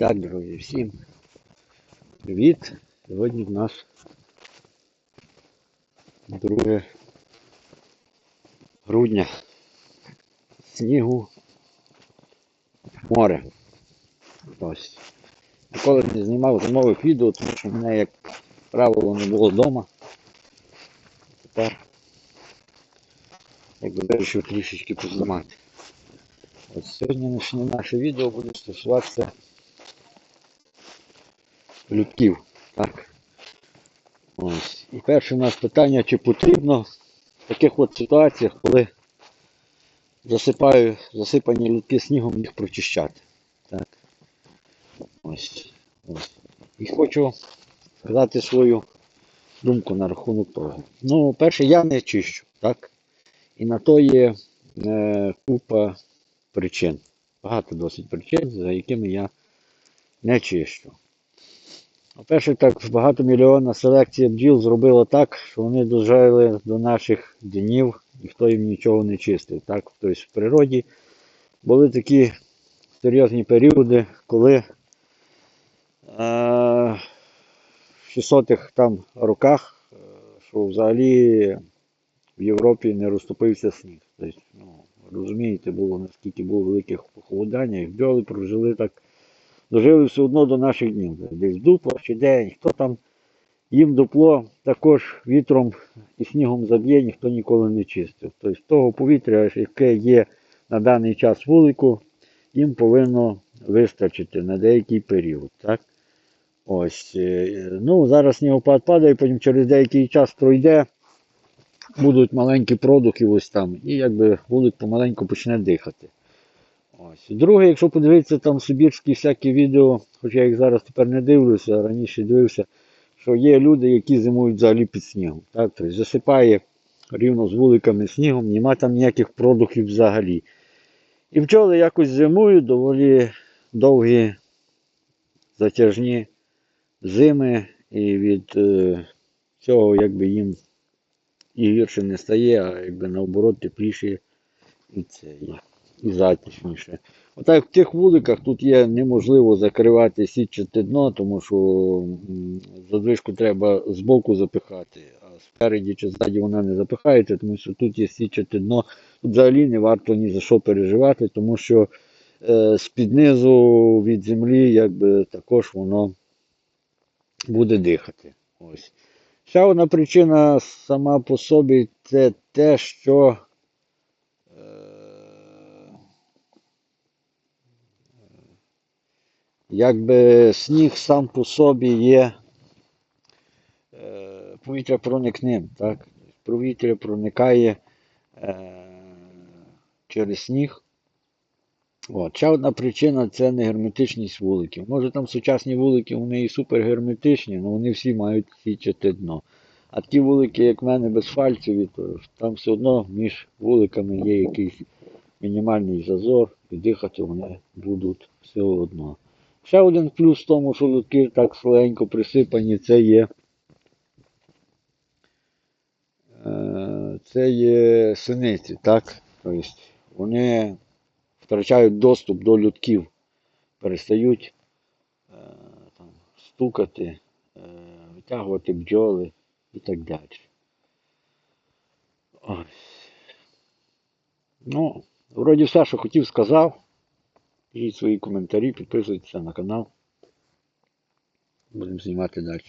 Так, друзі, всім привіт. Сьогодні в нас 2 грудня. Снігу море. Ось. Ніколи не знімав зимових відео, тому що в мене, як правило, не було вдома. Тепер якби вирішив трішечки познімати. Ось сьогоднішнє наше відео буде стосуватися людків. Так. Ось. І перше у нас питання, чи потрібно в таких от ситуаціях, коли засипаю, засипані людки снігом, їх прочищати. Так. Ось. Ось. І хочу сказати свою думку на рахунок того. Ну, перше, я не чищу, так? І на то є е, купа причин. Багато досить причин, за якими я не чищу. По-перше, так, багатомільйонна селекція бджіл зробила так, що вони дожили до наших днів, ніхто їм нічого не чистив. Так? Тобто в природі були такі серйозні періоди, коли е, в 600-х там роках, е, що взагалі в Європі не розтопився сніг. Тобто, ну, розумієте, було наскільки було великих похолодання, і бджоли прожили так, дожили все одно до наших днів. Десь дупло чи де, ніхто там їм дупло також вітром і снігом заб'є, ніхто ніколи не чистив. Тобто того повітря, яке є на даний час вулику, їм повинно вистачити на деякий період. Так? Ось, е, ну, зараз снігопад падає, потім через деякий час пройде, будуть маленькі продухи ось там, і якби вулик помаленьку почне дихати. Ось. Друге, якщо подивитися там сибірські всякі відео, хоча я їх зараз тепер не дивлюся, а раніше дивився, що є люди, які зимують взагалі під снігом. Так? Тобто засипає рівно з вуликами снігом, нема там ніяких продухів взагалі. І пчоли якось зимують доволі довгі затяжні зими, і від е, цього якби їм і гірше не стає, а якби наоборот тепліше і це є, і затишніше. Отак в тих вуликах тут є неможливо закривати сітчате дно, тому що задвижку треба збоку запихати, а спереді чи ззаді вона не запихається, тому що тут є сітчате дно. Тут взагалі не варто ні за що переживати, тому що е, з-під низу від землі якби також воно буде дихати. Ось. Ще одна причина сама по собі це те, що якби сніг сам по собі є е, повітря проникним. Так? Повітря проникає е, через сніг. От. Ще одна причина це негерметичність вуликів. Може там сучасні вулики, вони і супергерметичні, але вони всі мають січати дно. А ті вулики, як в мене, безфальцеві, то там все одно між вуликами є якийсь мінімальний зазор, і дихати вони будуть все одно. Ще один плюс в тому, що лютки так слегенько присипані, це є. е, Це є синиці, так? Тобто вони втрачають доступ до людків, перестають е, там, стукати, е, витягувати бджоли і так далі. Ось. Ну, вроді все, що хотів, сказав. Пишіть свої коментарі, підписуйтесь на канал. Будемо знімати далі.